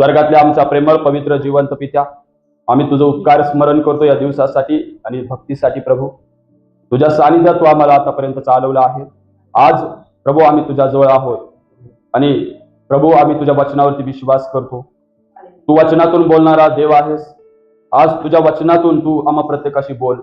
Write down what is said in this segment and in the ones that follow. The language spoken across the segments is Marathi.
स्वर्गातल्या आमचा प्रेमळ पवित्र जिवंत पित्या आम्ही तुझं उपकार स्मरण करतो या दिवसासाठी आणि भक्तीसाठी प्रभू. तुझ्या सानिध्यात तू आम्हाला आतापर्यंत चालवलं आहे. आज प्रभू आम्ही तुझ्या जवळ आहोत. आणि प्रभू आम्ही तुझ्या वचनावरती विश्वास करतो. तू वचनातून बोलणारा देव आहेस. आज तुझ्या वचनातून तू आम्हा प्रत्येकाशी बोल.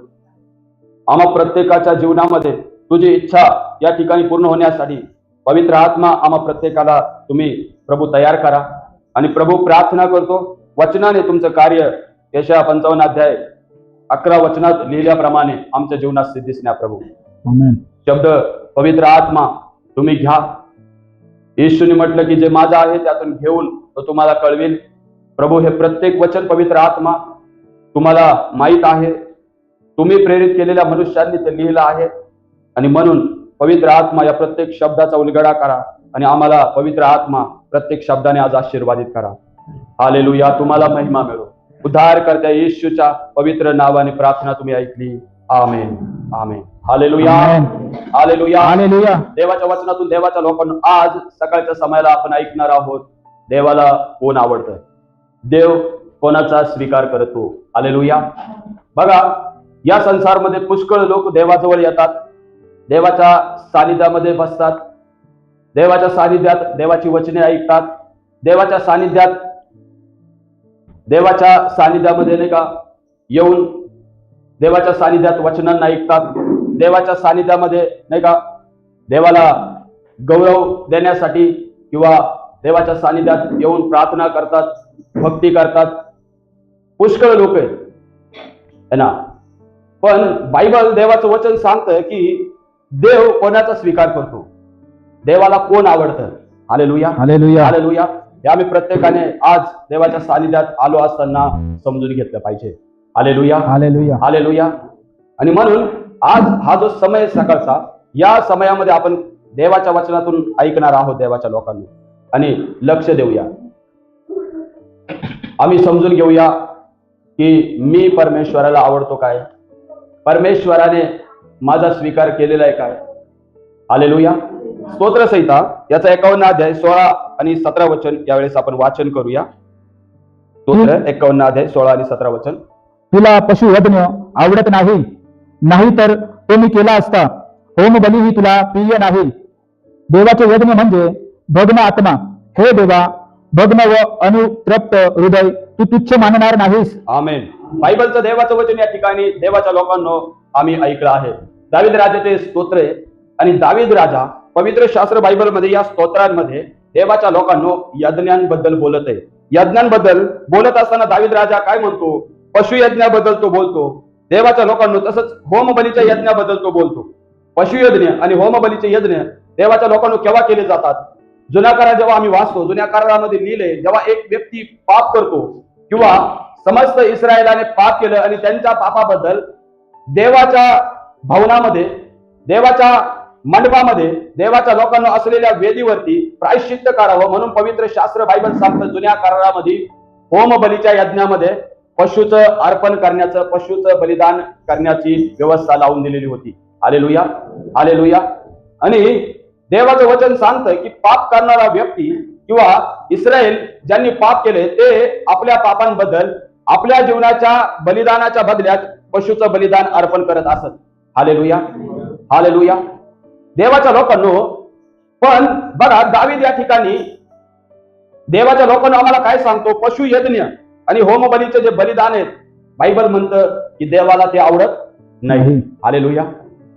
आम्हा प्रत्येकाच्या जीवनामध्ये तुझी इच्छा या ठिकाणी पूर्ण होण्यासाठी पवित्र आत्मा आम्हा प्रत्येकाला तुम्ही प्रभू तयार करा. आणि प्रभू प्रार्थना करतो. वचनाने तुमचं कार्य यशा पंचावन्न अध्याय अकरा वचनात लिहिल्याप्रमाणे आमच्या जीवनात सिद्धीस न्या प्रभू. शब्द पवित्र आत्मा तुम्ही घ्या. येशूने म्हटलं की जे माझं आहे त्यातून घेऊन तो तुम्हाला कळवेल प्रभू हे प्रत्येक वचन पवित्र आत्मा तुम्हाला माहीत आहे. तुम्ही प्रेरित केलेल्या मनुष्यांनी ते लिहिलं आहे. आणि म्हणून पवित्र आत्मा या प्रत्येक शब्दाचा उलगडा करा आणि आम्हाला पवित्र आत्मा प्रत्येक शब्दाने आज आशीर्वादित करा. हालेलुया. तुम्हाला महिमा मिळो. उद्धार करत्या येशूच्या पवित्र नावाने प्रार्थना तुम्ही ऐकली. Amen. Amen. Hallelujah. Hallelujah. Hallelujah. देवाच्या वचनातून देवाच्या लोकांना आज सकाळच्या समयाला आपण ऐकणार आहोत. देवाला कोण आवडतं देव कोणाचा स्वीकार करतो? हालेलुया. बघा या संसारमध्ये पुष्कळ लोक देवाजवळ येतात. देवाच्या सानिध्यामध्ये बसतात. देवाच्या सानिध्यात देवाची वचने ऐकतात. देवाच्या सानिध्यात देवाच्या सानिध्यामध्ये नाही का येऊन देवाच्या सानिध्यात वचनांना ऐकतात. देवाच्या सानिध्यामध्ये नाही का देवाला गौरव देण्यासाठी किंवा देवाच्या सानिध्यात येऊन प्रार्थना करतात भक्ती करतात. पुष्कळ लोक आहेत. ना? पण बायबल देवाचं वचन सांगतं की देव कोणाचा स्वीकार करतो? देवाला कोण आवडतं? आले लुया हे आम्ही प्रत्येकाने आज देवाच्या सानिध्यात आलो असताना समजून घेतलं पाहिजे. हालेलुया. हालेलुया. हालेलुया. आणि म्हणून आज हा जो समय सकाळचा या समयामध्ये आपण देवाच्या वचनातून ऐकणार आहोत देवाच्या लोकांना. आणि लक्ष देऊया. आम्ही समजून घेऊया की मी परमेश्वराला आवडतो काय? परमेश्वराने माझा स्वीकार केलेला आहे काय? हालेलुया. स्तोत्रसहिता याचा एकावन्न अध्याय सोळा आणि सतरा वचन यावेळेस आपण वाचन करूया. स्तोत्र एकावन्न अध्याय सोळा आणि सतरा वचन. तुला पशु यज्ञ आवडत नाही नाही तर तो मी केला असता. होम बली ही तुला प्रिय नाही. देवाचे यज्ञ म्हणजे भग्न आत्मा. हे देवा भग्न व अनुतृप्त हृदय तू तुच्छ मानणार नाहीस. आमेन. बायबलचं देवाचं वचन या ठिकाणी देवाच्या लोकांनो आम्ही ऐकलं आहे. दाविद राजाचे स्तोत्र आणि दाविद राजा पवित्र शास्त्र बायबलमध्ये या स्तोत्रांमध्ये देवाच्या लोकांनो यज्ञांबद्दल बोलत आहे. यज्ञांबद्दल बोलत असताना दाविद राजा काय म्हणतो? पशुयज्ञाबद्दल तो बोलतो. देवाच्या लोकांनो तसंच होमबलीच्या यज्ञाबद्दल तो बोलतो. पशुयज्ञ आणि होमबलीचे यज्ञ देवाच्या लोकांनो केव्हा केले जातात? जुन्या करार जेव्हा आम्ही वाचतो जुन्या करारामध्ये लिहिले जेव्हा एक व्यक्ती पाप करतो किंवा समस्त इस्रायलाने पाप केलं आणि त्यांच्या पापाबद्दल देवाच्या भवनामध्ये देवाच्या मंडपामध्ये देवाच्या लोकांना असलेल्या वेदीवरती प्रायश्चित्त करावं म्हणून पवित्र शास्त्र बायबल सांगतं जुन्या करारामध्ये होम बलीच्या यज्ञामध्ये पशुचं अर्पण करण्याचं पशुचं बलिदान करण्याची व्यवस्था लावून दिलेली होती. आलेलुया आलेलुया आणि देवाचं वचन सांगतं की पाप करणारा व्यक्ती किंवा इस्रायल ज्यांनी पाप केले ते आपल्या पापांबद्दल आपल्या जीवनाच्या बलिदानाच्या बदल्यात पशुचं बलिदान अर्पण करत असत. Hallelujah hallelujah. देवाच्या लोकांनो पण बघा दावीद या ठिकाणी देवाच्या लोकांना आम्हाला काय सांगतो? पशु यज्ञ आणि होम बलीचे जे बलिदान आहेत बायबल म्हणतं की देवाला ते आवडत नाही. हालेलुया.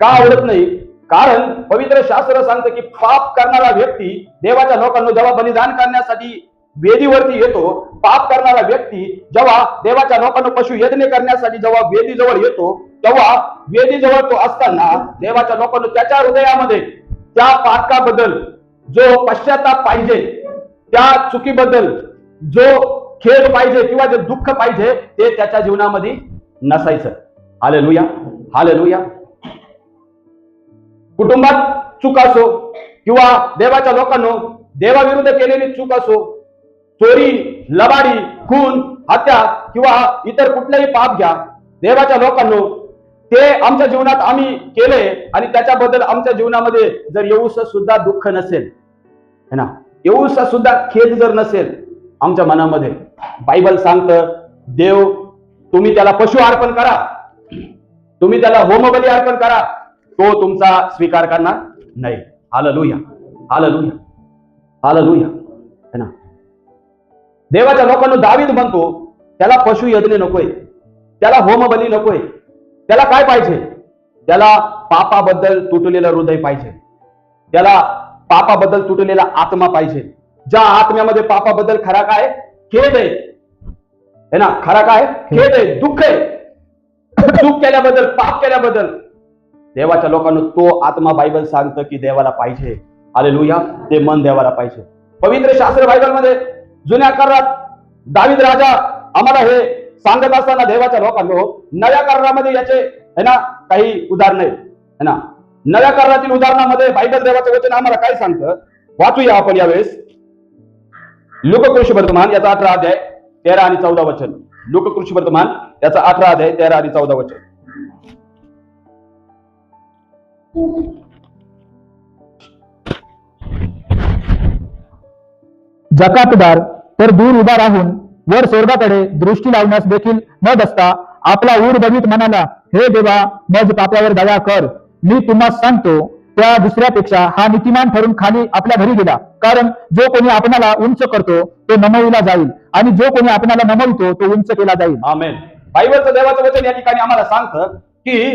का आवडत नाही? कारण पवित्र शास्त्र सांगतं की पाप करणारा व्यक्ती देवाच्या लोकांना जेव्हा बलिदान करण्यासाठी वेदीवरती येतो पाप करणारा व्यक्ती जेव्हा देवाच्या लोकांना पशु यज्ञ करण्यासाठी जेव्हा वेदीजवळ येतो तेव्हा वेदीजवळ तो असताना देवाच्या लोकांना त्याच्या हृदयामध्ये त्या पातकाबद्दल जो पश्चाताप पाहिजे त्या चुकीबद्दल जो खेद पाहिजे किंवा जे दुःख पाहिजे ते त्याच्या जीवनामध्ये नसायचं. हाले लुया हाले लुया कुटुंबात चूक असो किंवा देवाच्या लोकांनो देवाविरुद्ध केलेली चूक असो चोरी लबाडी खून हत्या किंवा इतर कुठलेही पाप घ्या. देवाच्या लोकांनो ते आमच्या जीवनात आम्ही केले आणि त्याच्याबद्दल आमच्या जीवनामध्ये जर येऊस सुद्धा दुःख नसेल है ना? येऊस सुद्धा खेद जर नसेल आमच्या मनामध्ये बायबल सांगतं देव तुम्ही त्याला पशु अर्पण करा. तुम्ही त्याला होमबली अर्पण करा. तो तुमचा स्वीकार करणार नाही. आलं लुया आलं लुया आलं लुया है ना? देवाच्या लोकांना दावीद म्हणतो त्याला पशु यज्ञ नकोय त्याला होमबली नकोय त्याला काय पाहिजे? त्याला पापाबद्दल तुटलेलं हृदय पाहिजे. त्याला पापाबद्दल तुटलेला आत्मा पाहिजे. ज्या आत्म्यामध्ये पापाबद्दल खरा काय? खेद आहे. है ना? खरा काय? खेद आहे. दुःख आहे. चूक केल्याबद्दल पाप केल्याबद्दल. देवाच्या लोकांना तो आत्मा बायबल सांगतं की देवाला पाहिजे. आले लुया ते मन देवाला पाहिजे. पवित्र शास्त्र बायबलमध्ये जुन्या करारात दाविद राजा आम्हाला हे सांगत असताना देवाच्या लोकांनो नव्या करारामध्ये याचे है ना काही उदाहरण आहेत. है ना नव्या करारातील उदाहरणामध्ये बायबल देवाचं वचन आम्हाला काय सांगतं? वाचूया आपण यावेळेस. लोककृषी वर्तमान याचा अठरा अध्याय तेरा आणि चौदा वचन. लोककृषी वर्तमान याचा अठरा अध्याय तेरा आणि चौदा वचन. जकातदार तर दूर उभा राहून वर स्वर्गाकडे दृष्टी लावण्यास देखील न बसता आपला ऊर बघित म्हणाला हे देवा मज पापावर दया कर. मी तुम्हाला सांगतो त्या दुसऱ्यापेक्षा हा नीतिमान ठरून खाली आपल्या घरी गेला. कारण जो कोणी आपणाला उंच करतो तो नमविला जाईल. आणि जो कोणी आपणाला नमवितो तो उंच केला जाईल. आमेन. बायबलचं देवाचं वचन या ठिकाणी आम्हाला सांगतं की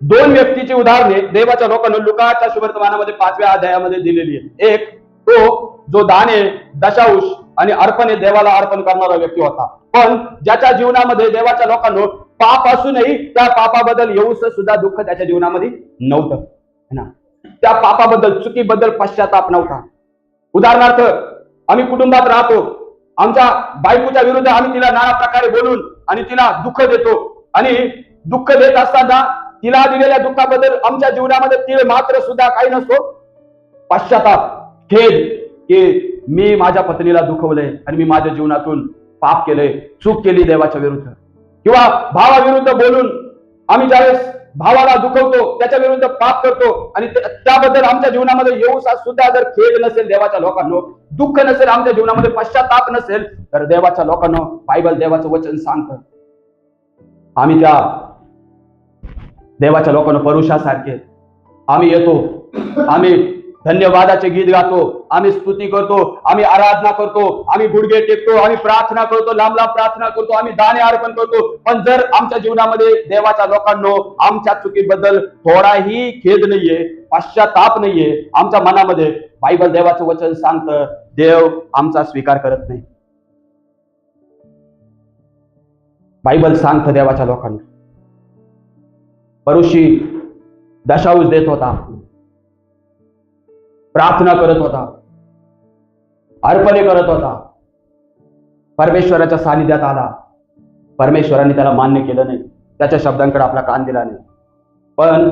दोन व्यक्तीची उदाहरणे देवाच्या लोकांना लुकाच्या शुभवर्तमानामध्ये पाचव्या अध्यायामध्ये दिलेली आहेत. एक तो जो दाने दशांश आणि अर्पणे देवाला अर्पण करणारा व्यक्ती होता. पण ज्याच्या जीवनामध्ये देवाच्या लोकांनो पाप असूनही त्या पापाबद्दल येऊस सुद्धा दुःख त्याच्या जीवनामध्ये नव्हतं. ना? त्या पापाबद्दल चुकीबद्दल पश्चाताप नव्हता. उदाहरणार्थ आम्ही कुटुंबात राहतो. आमच्या बायकोच्या विरुद्ध आम्ही तिला नाना प्रकारे बोलून आणि तिला दुःख देतो. आणि दुःख देत असताना तिला दिलेल्या दुःखाबद्दल आमच्या जीवनामध्ये तिळ मात्र सुद्धा काही नसतो. पश्चाताप. खेद की मी माझ्या पत्नीला दुखवलंय आणि मी माझ्या जीवनातून पाप केलंय चूक केली देवाच्या विरुद्ध. किंवा भावाविरुद्ध बोलून आम्ही ज्यावेळेस भावाला दुखवतो त्याच्या विरुद्ध पाप करतो आणि त्याबद्दल आमच्या जीवनामध्ये येऊ सुद्धा जर खेद नसेल देवाच्या लोकांनो दुःख नसेल आमच्या जीवनामध्ये पश्चाताप नसेल तर देवाच्या लोकांनो बायबल देवाचं वचन सांगतं. आम्ही त्या देवाच्या लोकांना परुषासारखे. आम्ही येतो आम्ही धन्यवादाचे गीत गातो आम्ही स्तुती करतो आम्ही आराधना करतो आम्ही गुडघे टेकतो आम्ही प्रार्थना करतो लांब लांब प्रार्थना करतो आम्ही दाणे अर्पण करतो. पण जर आमच्या जीवनामध्ये देवाच्या लोकांनो आमच्या चुकीबद्दल थोडाही खेद नाहीये पश्चाताप नाहीये आमच्या मनामध्ये बायबल देवाचं वचन सांगतं देव आमचा स्वीकार करत नाही. बायबल सांगतं देवाच्या लोकांना. परुषी दशांश देत होता. प्रार्थना करत होता. अर्पणे करत होता. परमेश्वराच्या सानिध्यात आला. परमेश्वराने त्याला मान्य केलं नाही. त्याच्या शब्दांकडे आपला कान दिला नाही. पण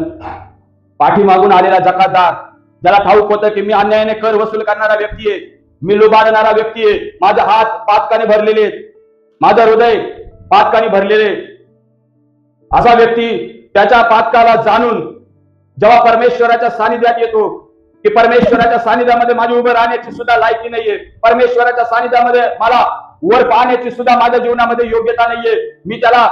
पाठीमागून आलेला जकातदार ज्याला ठाऊक होतं की मी अन्यायाने कर वसूल करणारा व्यक्ती आहे मी लुबाडणारा व्यक्ती आहे माझा हात पातकाने भरलेले आहेत माझं हृदय पातकाने भरलेले असा व्यक्ती त्याच्या पातकाला जाणून जेव्हा परमेश्वराच्या सानिध्यात येतो की परमेश्वराच्या सानिध्यामध्ये माझी उभं राहण्याची सुद्धा लायकी नाहीये. परमेश्वराच्या सानिध्यामध्ये मला वर पाहण्याची सुद्धा माझ्या जीवनामध्ये योग्यता नाहीये. मी त्याला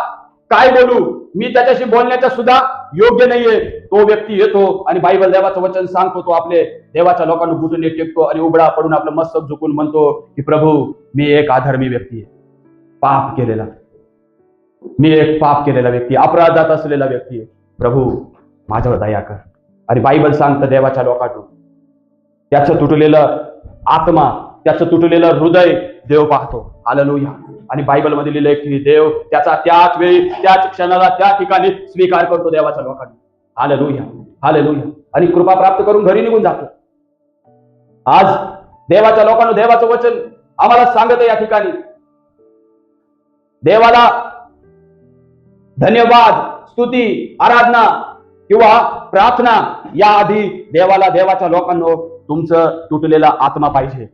काय बोलू? मी त्याच्याशी बोलण्याचा सुद्धा योग्य नाहीये. तो व्यक्ती येतो आणि बायबल देवाचं वचन सांगतो तो आपले देवाच्या लोकांना बुटून टेकतो आणि उघडा पडून आपलं मस्तक झुकून म्हणतो की प्रभू मी एक आधर्मी व्यक्ती आहे. पाप केलेला मी एक पाप केलेला व्यक्ती अपराधात असलेला व्यक्ती आहे. प्रभू माझ्यावर दया कर. आणि बायबल सांगतं देवाच्या लोकांकडून त्याचं तुटलेलं आत्मा त्याचं तुटलेलं हृदय देव पाहतो. हालेलुया आणि बायबलमध्ये लिहिलंय की देव त्याचा त्याच वेळी त्याच क्षणाला त्या ठिकाणी स्वीकार करतो देवाच्या लोकांनी. हालेलुया हालेलुया आणि कृपा प्राप्त करून घरी निघून जातो. आज देवाच्या लोकांना देवाचं वचन आम्हाला सांगत या ठिकाणी. देवाला धन्यवाद स्तुती आराधना किंवा प्रार्थना याआधी देवाला देवाच्या लोकांनो तुमचं तुटलेला आत्मा पाहिजे.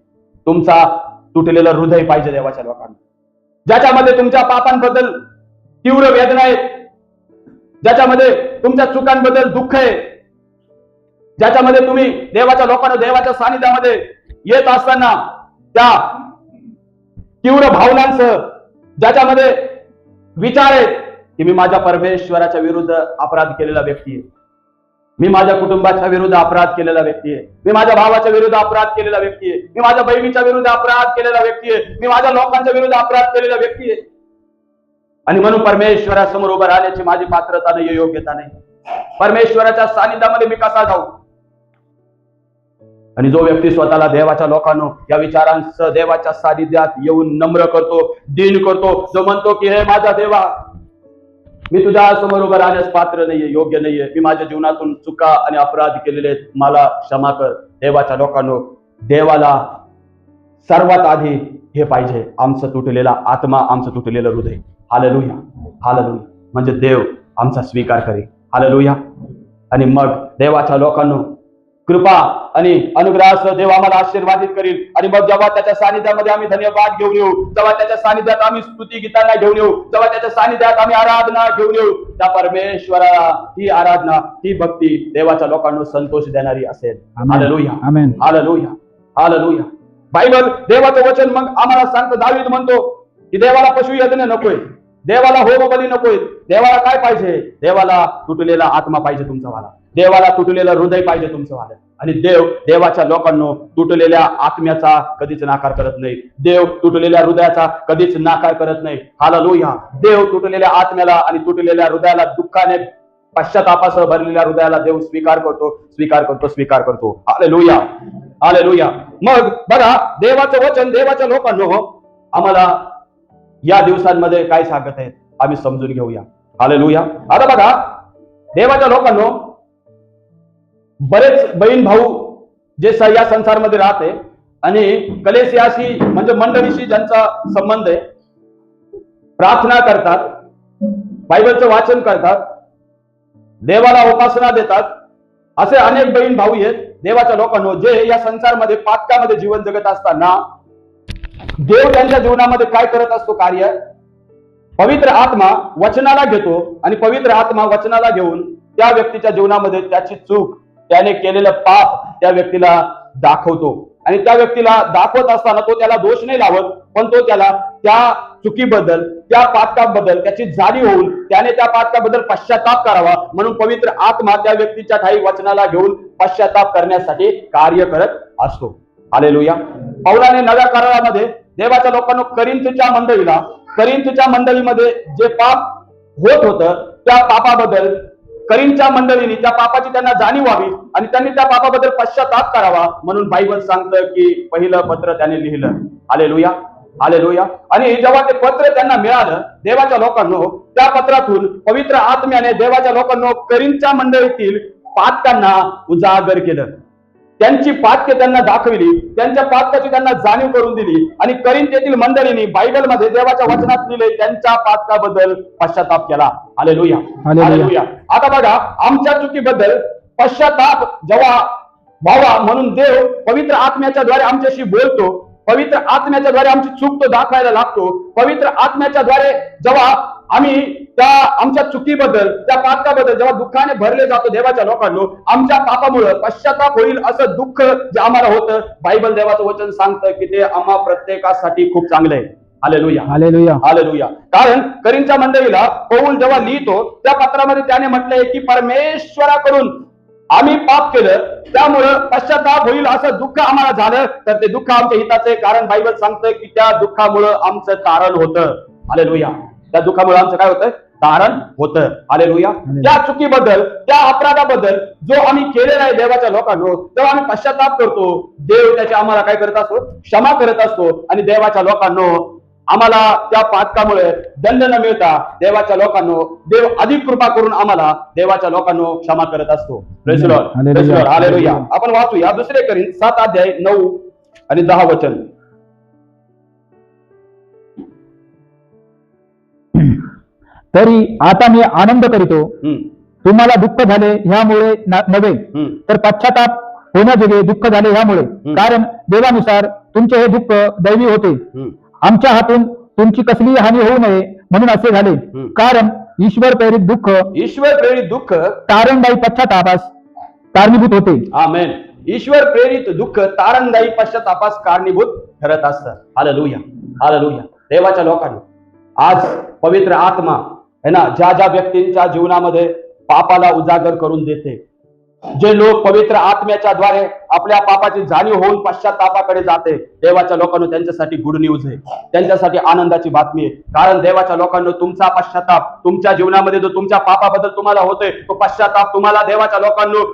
तुमचा तुटलेलं हृदय पाहिजे देवाच्या लोकांना. ज्याच्यामध्ये तुमच्या पापांबद्दल तीव्र वेदना आहेत. ज्याच्यामध्ये तुमच्या चुकांबद्दल दुःख आहे. ज्याच्यामध्ये तुम्ही देवाच्या लोकांना देवाच्या सानिध्यामध्ये येत असताना त्या तीव्र भावनांसह ज्याच्यामध्ये विचार आहेत की मी माझ्या परमेश्वराच्या विरुद्ध अपराध केलेला व्यक्ती आहे. मी माझ्या कुटुंबाच्या विरुद्ध अपराध केलेला व्यक्ती आहे. मी माझ्या भावाच्या विरुद्ध अपराध केलेला व्यक्ती आहे. मी माझ्या बहिणीच्या विरुद्ध अपराध केलेला व्यक्ती आहे. मी माझ्या लोकांच्या विरुद्ध अपराध केलेला व्यक्ती आहे. आणि म्हणून परमेश्वरासमोर उभं राहण्याची माझी पात्रता नाही योग्यता नाही. परमेश्वराच्या सानिध्यामध्ये मी कसा जाऊ? आणि जो व्यक्ती स्वतःला देवाच्या लोकांनो या विचारांसह देवाच्या सानिध्यात येऊन नम्र करतो दिन करतो जो म्हणतो की हे माझा देवा मी तुझ्या समोर उभं राहण्यास पात्र नाहीये योग्य नाहीये. मी माझ्या जीवनातून चुका आणि अपराध केलेले आहेत. मला क्षमा कर. देवाच्या लोकांनो देवाला सर्वात आधी हे पाहिजे. आमचं तुटलेला आत्मा आमचं तुटलेलं हृदय. हालेलुया हालेलुया म्हणजे देव आमचा स्वीकार करे हालेलुया आणि मग देवाच्या लोकांनो कृपा आणि अनुग्रहासह देव आम्हाला आशीर्वादित करील. आणि मग जेव्हा त्याच्या सानिध्यामध्ये आम्ही धन्यवाद घेऊन येऊ जेव्हा त्याच्या सानिध्यात आम्ही स्तुती गीतांना घेऊन येऊ जेव्हा त्याच्या सानिध्यात आम्ही आराधना घेऊन येऊ त्या परमेश्वराला ही आराधना ही भक्ती देवाच्या लोकांना संतोष देणारी असेल. हालेलुया. हालेलुया. हालेलुया. बायबल देवाचं वचन मग आम्हाला सांगतं दावीद म्हणतो की देवाला पशु यज्ञ नकोय. देवाला होम बली नकोय. देवाला काय पाहिजे? देवाला तुटलेला आत्मा पाहिजे तुमचा वाला. देवाला तुटलेलं हृदय पाहिजे तुमचं वाला आणि देव देवाच्या लोकांनो तुटलेल्या आत्म्याचा कधीच नाकार करत नाही. देव तुटलेल्या हृदयाचा कधीच नाकार करत नाही. हाला हालेलुया देव तुटलेल्या आत्म्याला आणि तुटलेल्या हृदयाला दुःखाने पश्चातापासह भरलेल्या हृदयाला देव स्वीकार करतो स्वीकार करतो स्वीकार करतो. हालेलुया हालेलुया मग बघा देवाचं वचन देवाच्या लोकांनो आम्हाला या दिवसांमध्ये काय सांगत आहेत? आम्ही समजून घेऊया. हालेलुया आता बघा देवाच्या लोकांनो बरेच बहीण भाऊ जे या संसारमध्ये राहते आणि कलेसियाशी म्हणजे मंडळीशी ज्यांचा संबंध आहे प्रार्थना करतात बायबलचं वाचन करतात देवाला उपासना देतात असे अनेक बहीण भाऊ आहेत देवाच्या लोकांनो जे या संसारमध्ये पातकामध्ये जीवन जगत असताना देव त्यांच्या जीवनामध्ये काय करत असतो कार्य? पवित्र आत्मा वचनाला घेतो आणि पवित्र आत्मा वचनाला घेऊन त्या व्यक्तीच्या जीवनामध्ये त्याची चूक त्याने केलेलं पाप त्या व्यक्तीला दाखवतो. आणि त्या व्यक्तीला दाखवत असताना तो त्याला दोष नाही लावत पण तो त्याला त्या चुकीबद्दल त्या पातकाबद्दल त्याची जाणीव होऊन त्याने त्या पातकाबद्दल पश्चाताप करावा म्हणून पवित्र आत्मा त्या व्यक्तीच्या ठाई वचनाला घेऊन पश्चाताप करण्यासाठी कार्य करत असतो. आलेलुया पौलाने नव्या करारामध्ये देवाच्या लोकांना करिंतच्या मंडळीला करिंतच्या मंडळीमध्ये जे पाप होत होतं त्या पापाबद्दल करीमच्या मंडळींनी त्या पापाची त्यांना जाणीव व्हावी आणि त्यांनी त्या पापाबद्दल पश्चाताप करावा म्हणून बायबल सांगतं की पहिलं पत्र त्याने लिहिलं. आले लोया आले लोया आणि जेव्हा ते पत्र त्यांना मिळालं देवाच्या लोकांनो त्या पत्रातून पवित्र आत्म्याने देवाच्या लोकांनो करीमच्या मंडळीतील पातकांना उजागर केलं. त्यांची पातके त्यांना दाखविली त्यांच्या पातकाची त्यांना जाणीव करून दिली आणि करीन तेथील मंडळींनी बायबलमध्ये देवाच्या वचनात लिहिले त्यांच्या पातकाबद्दल पश्चाताप केला. आले लुया. आता बघा आमच्या चुकीबद्दल पश्चाताप जेव्हा व्हावा म्हणून देव पवित्र आत्म्याच्या द्वारे आमच्याशी बोलतो पवित्र आत्म्याच्या द्वारे आमची चूक तो दाखवायला लागतो पवित्र आत्म्याच्या द्वारे जेव्हा आम्ही त्या आमच्या चुकीबद्दल त्या पातकाबद्दल जेव्हा दुःखाने भरले जातो देवाच्या लोकांनो आमच्या पापामुळं पश्चाताप होईल असं दुःख जे आम्हाला होतं बायबल देवाचं वचन सांगतं की ते आम्हा प्रत्येकासाठी खूप चांगलं आहे. हालेलुया. हालेलुया. हालेलुया. कारण करींच्या मंडळीला पौल जेव्हा लिहितो त्या पत्रामध्ये त्याने म्हटलंय की परमेश्वराकडून आम्ही पाप केलं त्यामुळं पश्चाताप होईल असं दुःख आम्हाला झालं तर ते दुःख आमच्या हिताचं आहे. कारण बायबल सांगतं की त्या दुःखामुळं आमचं तारण होतं. हालेलुया. त्या दुःखामुळे आमचं काय होतं तारण होतं हालेलुया. त्या चुकीबद्दल त्या अपराधाबद्दल जो आम्ही केलेला आहे देवाच्या लोकांनो तेव्हा आम्ही पश्चाताप करतो. देव त्याचे आम्हाला काय करत असतो? क्षमा करत असतो. आणि देवाच्या लोकांनो आम्हाला त्या पातकामुळे दंड न मिळता देवाच्या लोकांनो देव अधिक कृपा करून आम्हाला देवाच्या लोकांनो क्षमा करत असतो. आपण वाचूया दुसरे करीन सात अध्याय नऊ आणि दहा वचन. तरी आता मी आनंद करीतो. तुम्हाला दुःख झाले ह्यामुळे नव्हे. तर पश्चाताप होण्याजोगे दुःख झाले ह्यामुळे. कारण देवानुसार तुमचे हे दुःख दैवी होते. आमच्या हातून तुमची कसलीही हानी होऊ नये म्हणून असे झाले. कारण ईश्वर प्रेरित दुःख ईश्वर प्रेरित दुःख तारणदायी पश्चातापास कारणीभूत होते. आमेन. ईश्वर प्रेरित दुःख तारणदायी पश्चातापास कारणीभूत ठरत असतं. हालेलुया. हालेलुया. देवाच्या लोकांनी आज पवित्र आत्मा है ना? ज्या ज्या व्यक्तींच्या जीवनामध्ये पापाला उजागर करून देते. जे लोक पवित्र आत्म्याच्या द्वारे आपल्या पापाची जाणीव होऊन पश्चातापाकडे जाते देवाच्या लोकांना त्यांच्यासाठी गुड न्यूज आहे. त्यांच्यासाठी आनंदाची बातमी आहे. कारण देवाच्या लोकांना तुमचा पश्चाताप तुमच्या जीवनामध्ये जो तुमच्या पापाबद्दल तुम्हाला होतोय तो पश्चाताप तुम्हाला देवाच्या लोकांना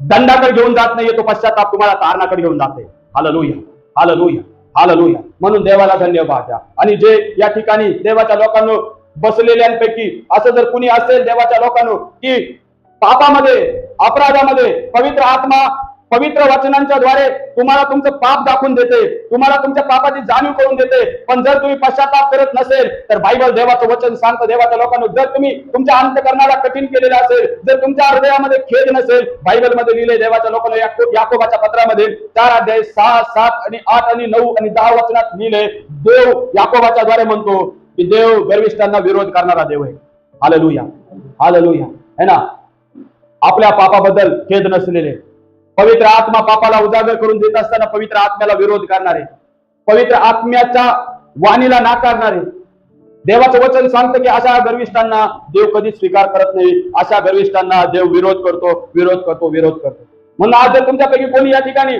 दंडाकडे घेऊन जात नाहीये तो पश्चाताप तुम्हाला तारणाकडे घेऊन जाते. हाललुया हाललुया हाललुया म्हणून देवाला धन्यवाद द्या. आणि जे या ठिकाणी देवाच्या लोकांना बसलेल्यांपैकी. असं जर कुणी असेल देवाच्या लोकांनो की पापामध्ये अपराधामध्ये पवित्र आत्मा पवित्र वचनांच्या द्वारे तुम्हाला तुमचं पाप दाखवून देते तुम्हाला तुमच्या पापाची जाणीव करून देते. पण जर तुम्ही पश्चाताप करत नसेल तर बायबल देवाचं वचन सांगतं देवाच्या लोकांना जर तुम्ही तुमच्या अंतकरणाला कठीण केलेलं असेल जर तुमच्या हृदयामध्ये खेद नसेल बायबलमध्ये लिहिले देवाच्या लोकांना याकोबाच्या पत्रामध्ये चार अध्याय सहा सात आणि आठ आणि नऊ आणि दहा वचनात लिहिले देव याकोबाच्या द्वारे म्हणतो की देव गर्विष्ठांना विरोध करणारा देव आहे. हालेलुया. हालेलुया. है ना? आपल्या पापाबद्दल खेद नसलेले. पवित्र आत्मा पापाला उजागर करून देत असताना पवित्र आत्म्याला विरोध करणारे. पवित्र आत्म्याच्या वाणीला नाकारणारे. देवाचं वचन सांगतं की अशा गर्विष्ठांना देव कधीच स्वीकार करत नाही. अशा गर्विष्ठांना देव विरोध करतो विरोध करतो विरोध करतो. म्हणून आज जर तुमच्यापैकी कोणी या ठिकाणी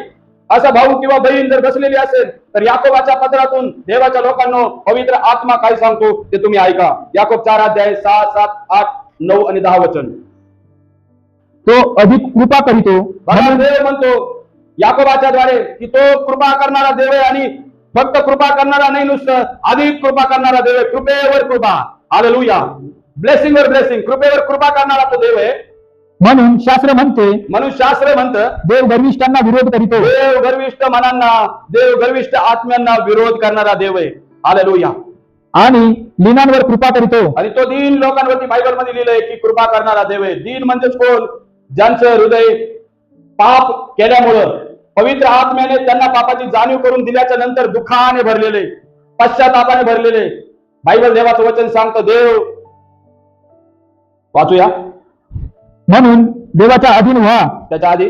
असा भाऊ किंवा बहीण जर बसलेली असेल तर याकोबाच्या पत्रातून देवाच्या लोकांना पवित्र आत्मा काय सांगतो ते तुम्ही ऐका. याकोब चार अध्याय सहा सात आठ नऊ आणि दहा वचन. तो अधिक कृपा करीतो. देव म्हणतो याकोबाच्या द्वारे की तो कृपा करणारा देव आहे आणि फक्त कृपा करणारा नाही नुसतं अधिक कृपा करणारा देव आहे. कृपेवर कृपा. हालेलुया ब्लेसिंग वर ब्लेसिंग कृपेवर कृपा करणारा तो देव आहे. म्हणून शास्त्र म्हणते म्हणून शास्त्र म्हणतं देव गर्विष्ठांना विरोध करीतो. देव गर्विष्ठ मनांना देव गर्विष्ठ आत्म्यांना विरोध करणारा देव आहे. हालेलुया आणि लिनांवर कृपा करीतो. आणि तो दीन लोकांवरती बायबलमध्ये लिहिलंय की कृपा करणारा देव आहे. दीन म्हणजेच कोण? ज्यांचं हृदय पाप केल्यामुळं. पवित्र आत्म्याने त्यांना पापाची जाणीव करून दिल्याच्या नंतर दुःखाने भरलेले पश्चातापाने भरलेले. बायबल देवाचं वचन सांगतं देव वाचूया. म्हणून देवाच्या अधीन व्हा. त्याच्या आधी?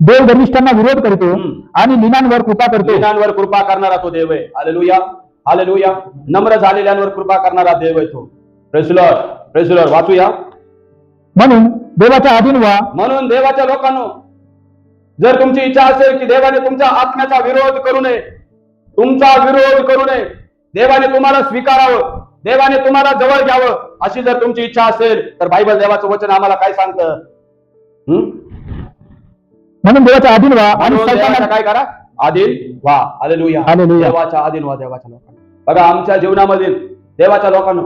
देव गर्विष्ठांना विरोध करतो. आणि लिनांवर कृपा करतो. दीनांवर कृपा करणारा तो देव आहे. हालेलुया हालेलुया नम्र झालेल्यांवर कृपा करणारा देव आहे तो. प्रेसुलर प्रेसुलर वाचूया. म्हणून देवाच्या अधीन व्हा. म्हणून देवाच्या लोकांनो जर तुमची इच्छा असेल की देवाने तुमच्या आत्म्याचा विरोध करू नये तुमचा विरोध करू नये देवाने तुम्हाला स्वीकारावं देवाने तुम्हाला जवळ घ्यावं अशी जर तुमची इच्छा असेल तर बायबल देवाचं वचन आम्हाला काय सांगतं? म्हणून देवाच्या अधीन व्हा आणि काय करा? आधीन वा हालेलुया हालेलुया. देवाच्या आधीन व्हा देवाच्या लोकांना. बघा आमच्या जीवनामधील देवाच्या लोकांना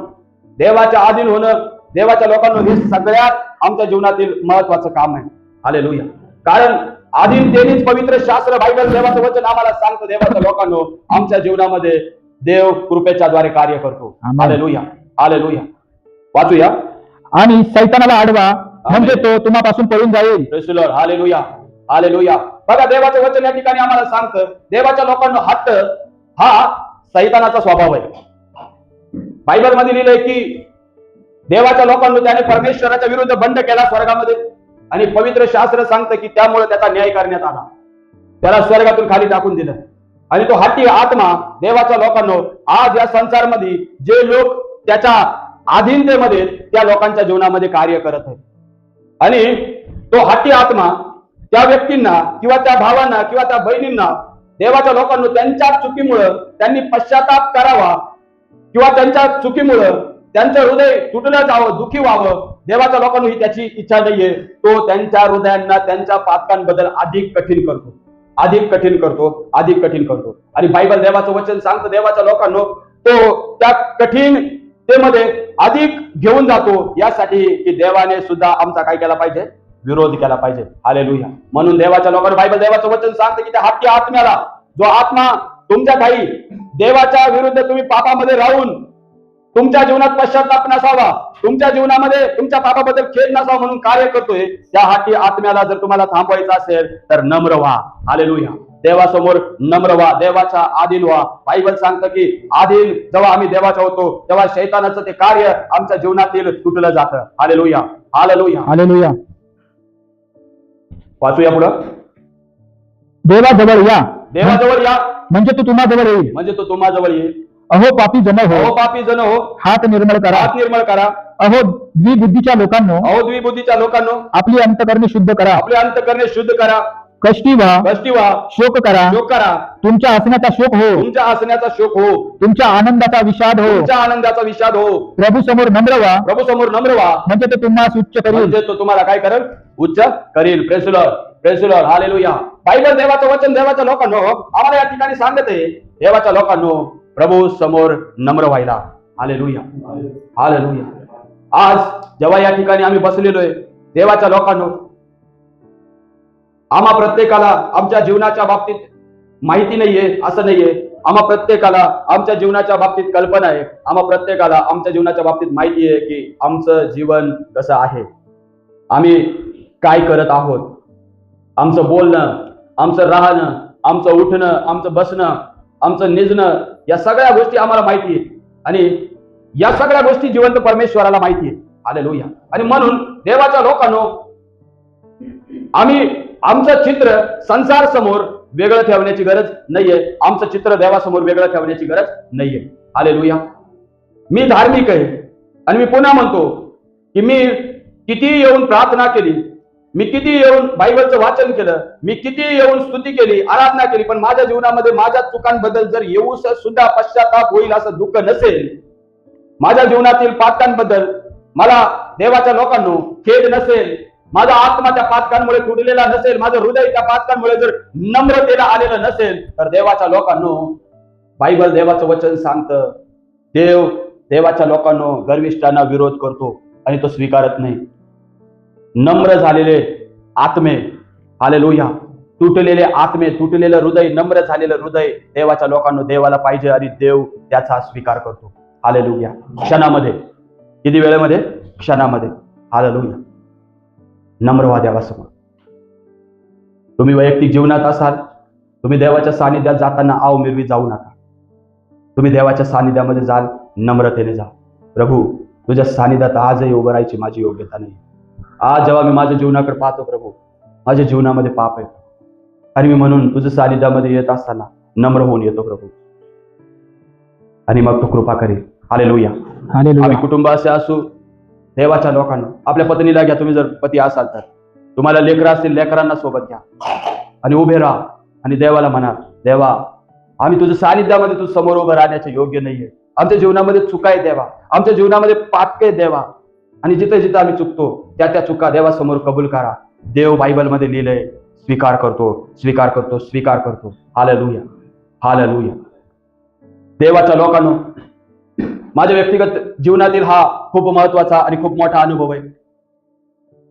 देवाच्या आधीन होणं देवाच्या लोकांना हे सगळ्यात आमच्या जीवनातील महत्वाचं काम आहे. हालेलुया कारण आधीनतेनेच पवित्र शास्त्र बायबल देवाचं वचन आम्हाला सांगतं देवाच्या लोकांनो आमच्या जीवनामध्ये देव कृपेच्या द्वारे कार्य करतो. आमेन. हालेलुया हालेलुया वाचूया. आणि सैतानाला आडवा म्हणजे तो तुम्हापासून पळून जाईल. हालेलुया हालेलुया बघा देवाचं वचन या ठिकाणी आम्हाला सांगतं. देवाच्या लोकांना हट्ट हा सैतानाचा स्वभाव आहे. बायबलमध्ये लिहिलंय की देवाच्या लोकांना त्याने परमेश्वराच्या विरुद्ध बंड केला स्वर्गामध्ये. आणि पवित्र शास्त्र सांगतं की त्यामुळे त्याचा न्याय करण्यात आला. त्याला स्वर्गातून खाली टाकून दिलं. आणि तो हट्टी आत्मा देवाच्या लोकांना आज या संसारमध्ये जे लोक त्याच्या अधीनतेमध्ये त्या लोकांच्या जीवनामध्ये कार्य करत आहे आणि तो हाती आत्मा त्या व्यक्तींना किंवा त्या भावांना किंवा त्या बहिणींना देवाच्या लोकांना त्यांच्या चुकीमुळं त्यांनी पश्चाताप करावा किंवा त्यांच्या चुकीमुळं त्यांचं हृदय तुटलं जावं दुखी व्हावं देवाच्या लोकांना ही त्याची इच्छा नाहीये. तो त्यांच्या हृदयांना त्यांच्या पातकांबद्दल अधिक कठीण करतो. अधिक कठीण करतो अधिक कठीण करतो. आणि बायबल देवाचं वचन सांगतं देवाच्या लोकांना तो त्या कठीणतेमध्ये अधिक घेऊन जातो. यासाठी की देवाने सुद्धा आमचा काय केला पाहिजे? विरोध केला पाहिजे. हालेलुया म्हणून देवाच्या लोकांना बायबल देवाचं वचन सांगते की त्या हत्ती आत्म्याला. जो आत्मा तुमच्या काही देवाच्या विरुद्ध तुम्ही पापामध्ये राहून तुमच्या जीवनात पश्चाताप नसावा तुमच्या जीवनामध्ये तुमच्या पापाबद्दल खेद नसावा म्हणून कार्य करतोय त्या हाती आत्म्याला जर तुम्हाला थांबवायचं असेल तर नम्र व्हा. हालेलुया देवासमोर नम्र व्हा देवाच्या आधीन व्हा. बायबल सांगतं की आधीन जेव्हा आम्ही देवाच्या होतो तेव्हा शैतानाचं ते कार्य आमच्या जीवनातील तुटलं जातं. हालेलुया हालेलुया हालेलुया वाचूया पुढं. देवाजवळ या. देवाजवळ या. म्हणजे तो तुम्हा जवळ येईल. म्हणजे तो तुम्हाजवळ येईल. अहो पापी जन अहो हो पापी जण हो. हात निर्मळ करा. हात निर्मळ करा. अहो द्विबुद्धीच्या लोकांनो अहो द्विबुद्धीच्या लोकांनो. आपली अंतकरणे शुद्ध करा. आपले अंतकरणे शुद्ध करा. कष्टी व्हा कष्टी व्हा शोक करा. शोक करा. तुमच्या हसण्याचा शोक हो. तुमच्या हसण्याचा शोक हो. तुमच्या आनंदाचा विषाद हो. तुमच्या आनंदाचा विषाद हो. प्रभू समोर नम्र व्हा प्रभू समोर नम्र व्हा म्हणजे ते तुम्हाला उच्च करील. म्हणजे तो तुम्हाला काय करेल? उच्च करील. प्रेसुलर प्रेसुलर हालेलुया बायबल देवाचं वचन देवाच्या लोकांनो आम्हाला या ठिकाणी सांगत. आहे देवाच्या लोकांनो प्रभू समोर नम्र व्हायला. हालेलुया हालेलुया आज जेव्हा या ठिकाणी आम्ही बसलेलो आहे देवाच्या लोकांनो आम्हा प्रत्येकाला आमच्या जीवनाच्या बाबतीत माहिती नाहीये असं नाहीये. आम्हा प्रत्येकाला आमच्या जीवनाच्या बाबतीत कल्पना आहे. आम्हा प्रत्येकाला आमच्या जीवनाच्या बाबतीत माहिती आहे की आमचं जीवन कसं आहे. आम्ही काय करत आहोत? आमचं बोलणं आमचं राहणं आमचं उठणं आमचं बसणं आमचं निजणं या सगळ्या गोष्टी आम्हाला माहिती आहे आणि या सगळ्या गोष्टी जिवंत परमेश्वराला माहिती आहे आले आणि म्हणून देवाच्या लोकांनो आम्ही आमचं चित्र संसार समोर वेगळं ठेवण्याची गरज नाहीये. आमचं चित्र देवासमोर वेगळं ठेवण्याची गरज नाहीये. आले लुया मी धार्मिक आहे. आणि मी पुन्हा म्हणतो की मी किती येऊन प्रार्थना केली मी किती येऊन बायबलचं वाचन केलं मी किती येऊन स्तुती केली आराधना केली पण माझ्या जीवनामध्ये माझ्या चुकांबद्दल जर येऊ सुद्धा पश्चाताप होईल असं दुःख नसेल माझ्या जीवनातील पात्रांबद्दल मला देवाच्या लोकांनो खेद नसेल माझा आत्मा त्या पातकांमुळे तुटलेला नसेल माझं हृदय त्या पातकांमुळे जर नम्रतेला आलेलं नसेल तर देवाच्या लोकांनो बायबल देवाचं वचन सांगतं. देव देवाच्या लोकांनो गर्विष्ठांना विरोध करतो आणि तो स्वीकारत नाही. नम्र झालेले आत्मे आले लोह्या तुटलेले आत्मे तुटलेलं हृदय नम्र झालेलं हृदय देवाच्या लोकांना देवाला पाहिजे आणि देव त्याचा स्वीकार करतो. आले लोह्या क्षणामध्ये. किती वेळेमध्ये? क्षणामध्ये. आले लोह्या नम्र व्हा देवासमोर तुम्ही वैयक्तिक जीवनात असाल तुम्ही देवाच्या सानिध्यात जाताना आव मिरवी जाऊ नका. तुम्ही देवाच्या सानिध्यामध्ये जाल नम्रतेने जा. प्रभू तुझ्या सानिध्यात आजही उभं राहायची माझी योग्यता नाही. आज जेव्हा मी माझ्या जीवनाकडे पाहतो प्रभू माझ्या जीवनामध्ये पाप आहे आणि मी म्हणून तुझ्या सानिध्यामध्ये येत असताना नम्र होऊन येतो प्रभू. आणि मग तो कृपा करेल आले लोया. आम्ही कुटुंब असे असू देवाच्या लोकांना. आपल्या पत्नीला घ्या तुम्ही जर पती असाल तर. तुम्हाला लेकरं असतील लेकरांना सोबत घ्या. आणि उभे राहा. आणि देवाला म्हणा देवा आम्ही तुझ्या सानिध्यामध्ये तू समोर उभं राहण्याचे योग्य नाहीये. आमच्या जीवनामध्ये चुका आहे देवा. आमच्या जीवनामध्ये पातके आहे देवा. आणि जिथे जिथे आम्ही चुकतो त्या त्या चुका देवासमोर कबूल करा. देव बायबलमध्ये लिहिलंय स्वीकार करतो स्वीकार करतो स्वीकार करतो. हाललुया. हाललुया. देवाच्या लोकांनो माझ्या व्यक्तिगत जीवनातील हा खूप महत्त्वाचा आणि खूप मोठा अनुभव आहे.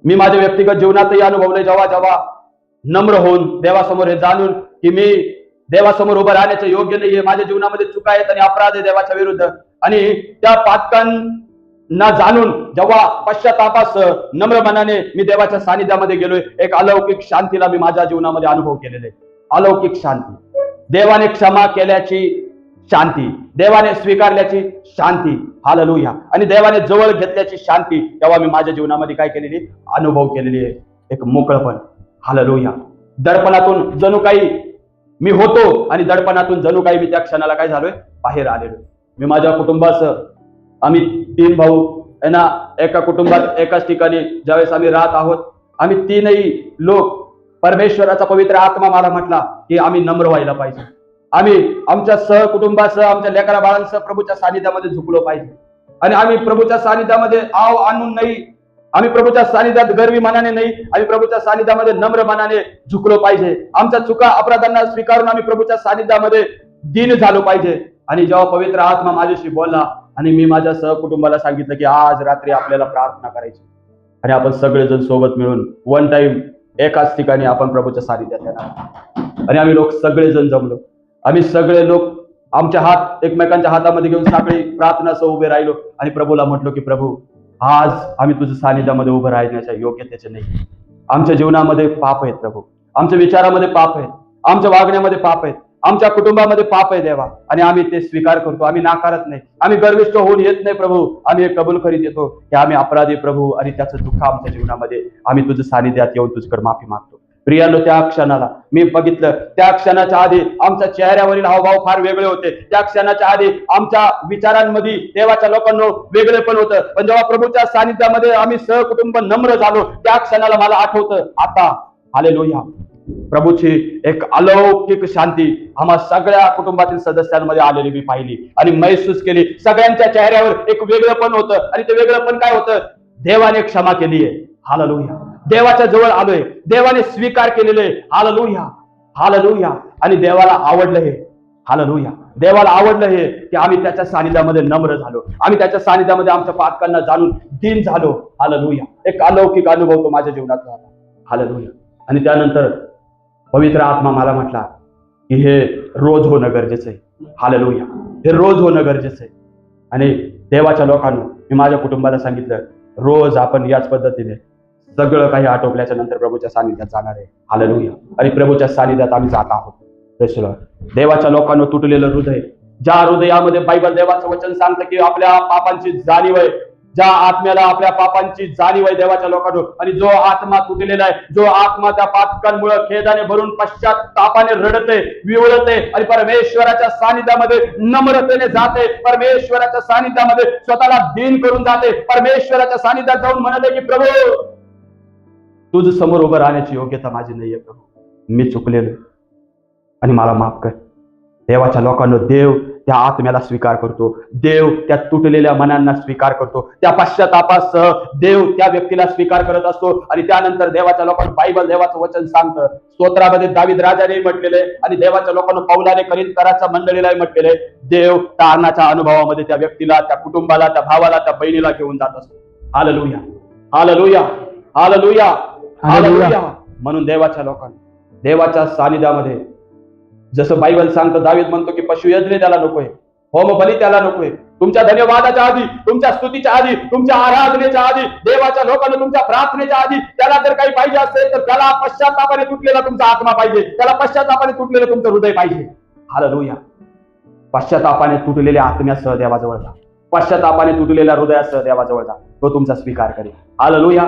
मी माझ्या व्यक्तिगत जीवनातही अनुभवले जेव्हा जेव्हा नम्र होऊन देवासमोर हे जाणून की मी देवासमोर उभं राहण्याचं योग्य नाहीये माझ्या जीवनामध्ये चुका आहेत आणि अपराध आहे देवाच्या विरुद्ध. आणि त्या पातकांना जाणून जेव्हा पश्चातापास नम्र मनाने मी देवाच्या सानिध्यामध्ये गेलोय एक अलौकिक शांतीला मी माझ्या जीवनामध्ये अनुभव केलेले अलौकिक शांती. देवाने क्षमा केल्याची शांती. देवाने स्वीकारल्याची शांती. हाललुया आणि देवाने जवळ घेतल्याची शांती. तेव्हा मी माझ्या जीवनामध्ये काय केलेली? अनुभव केलेली आहे. एक मोकळपण. हाललुया दडपणातून जणू काही मी होतो आणि दडपणातून जणू काही मी त्या क्षणाला काय झालोय? बाहेर आलेलो. मी माझ्या कुटुंबासह आम्ही तीन भाऊ आहे ना एका कुटुंबात एकाच ठिकाणी ज्यावेळेस आम्ही राहत आहोत आम्ही तीनही लोक परमेश्वराचा पवित्र आत्मा मला म्हटला की आम्ही नम्र व्हायला पाहिजे. आम्ही आमच्या सहकुटुंबासह आमच्या लेकरा बाळांसह प्रभूच्या सानिध्यामध्ये झुकलो पाहिजे. आणि आम्ही प्रभूच्या सानिध्यामध्ये आव आणून नाही आम्ही प्रभूच्या सानिध्यात गर्वी मनाने नाही आम्ही प्रभूच्या सानिध्यामध्ये नम्र मनाने झुकलो पाहिजे. आमच्या चुका अपराधांना स्वीकारून आम्ही प्रभूच्या सानिध्यामध्ये दिन झालो पाहिजे. आणि जेव्हा पवित्र आत्मा माझ्याशी बोलला आणि मी माझ्या सहकुटुंबाला सांगितलं की आज रात्री आपल्याला प्रार्थना करायची. आणि आपण सगळेजण सोबत मिळून वन टाइम एकाच ठिकाणी आपण प्रभूच्या सानिध्यात येणार. आणि आम्ही लोक सगळेजण जमलो. आम्ही सगळे लोक आमच्या हात एकमेकांच्या हातामध्ये घेऊन साखळी प्रार्थनासह उभे राहिलो आणि प्रभूला म्हटलो की प्रभू आज आम्ही तुझ्या सानिध्यामध्ये उभं राहण्याच्या योग्यतेचे नाही. आमच्या जीवनामध्ये पाप आहेत प्रभू. आमच्या विचारामध्ये पाप आहेत. आमच्या वागण्यामध्ये पाप आहेत. आमच्या कुटुंबामध्ये पाप आहे देवा. आणि आम्ही ते स्वीकार करतो. आम्ही नाकारत नाही. आम्ही गर्विष्ठ होऊन येत नाही प्रभू. आम्ही हे कबूल करीत येतो की आम्ही अपराधी प्रभू. आणि त्याचं दुःख आमच्या जीवनामध्ये. आम्ही तुझं सानिध्यात येऊन तुझ्याकडे माफी मागतो. प्रियानो त्या क्षणाला. मी बघितलं त्या क्षणाच्या आधी आमच्या चेहऱ्यावरील हावभाव फार वेगळे होते. त्या क्षणाच्या आधी आमच्या विचारांमध्ये देवाच्या लोकांना वेगळे पण होतं. पण जेव्हा प्रभूच्या सानिध्यामध्ये आम्ही सहकुटुंब नम्र झालो त्या क्षणाला मला आठवतं. आता आले लोहिया प्रभूची एक अलौकिक शांती आम्हा सगळ्या कुटुंबातील सदस्यांमध्ये आलेली मी पाहिली. आणि महसूस केली. सगळ्यांच्या चेहऱ्यावर एक वेगळं पण होतं. आणि ते वेगळं पण काय होतं? देवाने क्षमा केली आहे हाललोह्या देवाच्या जवळ आलोय. देवाने स्वीकार केलेले. हाललोह्या हाललोह्या आणि देवाला आवडलं हे. हाललोह्या देवाला आवडलं हे की आम्ही त्याच्या सानिध्यामध्ये नम्र झालो. आम्ही त्याच्या सानिध्यामध्ये आमच्या पातकांना जाणून दिन झालो. हाललोह्या एक अलौकिक अनुभव तो माझ्या जीवनात झाला. हाललोह्या आणि त्यानंतर पवित्र आत्मा मला म्हटला की हे रोज होणं गरजेचं आहे. हाललोह्या हे रोज होणं गरजेचं आहे. आणि देवाच्या लोकांना मी माझ्या कुटुंबाला सांगितलं रोज आपण याच पद्धतीने सगळं काही आटोपल्याच्या नंतर प्रभूच्या सानिध्यात जाणार आहे. हालेलुया आणि प्रभूच्या सानिध्यात आम्ही जात आहोत. देवाच्या लोकांना तुटलेलं हृदय ज्या हृदयामध्ये बायबल देवाचं वचन सांगतं की आपल्या पापांची जाणीव आहे ज्या आत्म्याला आपल्या पापांची जाणीव आहे देवाच्या लोकांना आणि जो आत्मा तुटलेला आहे जो आत्मा त्या पातकांमुळे खेदाने भरून पश्चातापाने रडते विवळते आणि परमेश्वराच्या सानिध्यामध्ये नम्रतेने जाते परमेश्वराच्या सानिध्यामध्ये स्वतःला दीन करून जाते परमेश्वराच्या सानिध्यात जाऊन म्हणाले की प्रभू तुझ समोर उभं राहण्याची योग्यता माझी नाहीये प्रभू. मी चुकलेलो आणि मला माफ कर. देवाच्या लोकांना देव त्या आत्म्याला स्वीकार करतो. देव त्या तुटलेल्या मनांना स्वीकार करतो. त्या पश्चातापासह देव त्या व्यक्तीला स्वीकार करत असतो. आणि त्यानंतर देवाच्या लोकांना बायबल देवाचं वचन सांगतं. स्तोत्रामध्ये दावीद राजाने म्हटलेले आणि देवाच्या लोकांना पौलाने करीत कराच्या मंडळीलाही म्हटलेले देव तारणाच्या अनुभवामध्ये त्या व्यक्तीला त्या कुटुंबाला त्या भावाला त्या बहिणीला घेऊन जात असतो. हाललुया. हाललुया. आल लुया म्हणून देवाच्या लोकांना देवाच्या सानिध्यामध्ये जसं बायबल सांगतं दावीद म्हणतो की पशु यज्ञ त्याला नकोय होम बली त्याला नकोय. तुमच्या धन्यवादाच्या आधी तुमच्या स्तुतीच्या आधी तुमच्या आराधनेच्या आधी देवाच्या लोकांना तुमच्या प्रार्थनेच्या आधी त्याला जर काही पाहिजे असेल तर त्याला पश्चातापाने तुटलेला तुमचा आत्मा पाहिजे. त्याला पश्चातापाने तुटलेलं तुमचं हृदय पाहिजे. हाललुया. पश्चातापाने तुटलेल्या आत्म्यासह देवाजवळ जा. पश्चातापाने तुटलेल्या हृदयासह देवाजवळ जा. तो तुमचा स्वीकार करेल. हाललुया.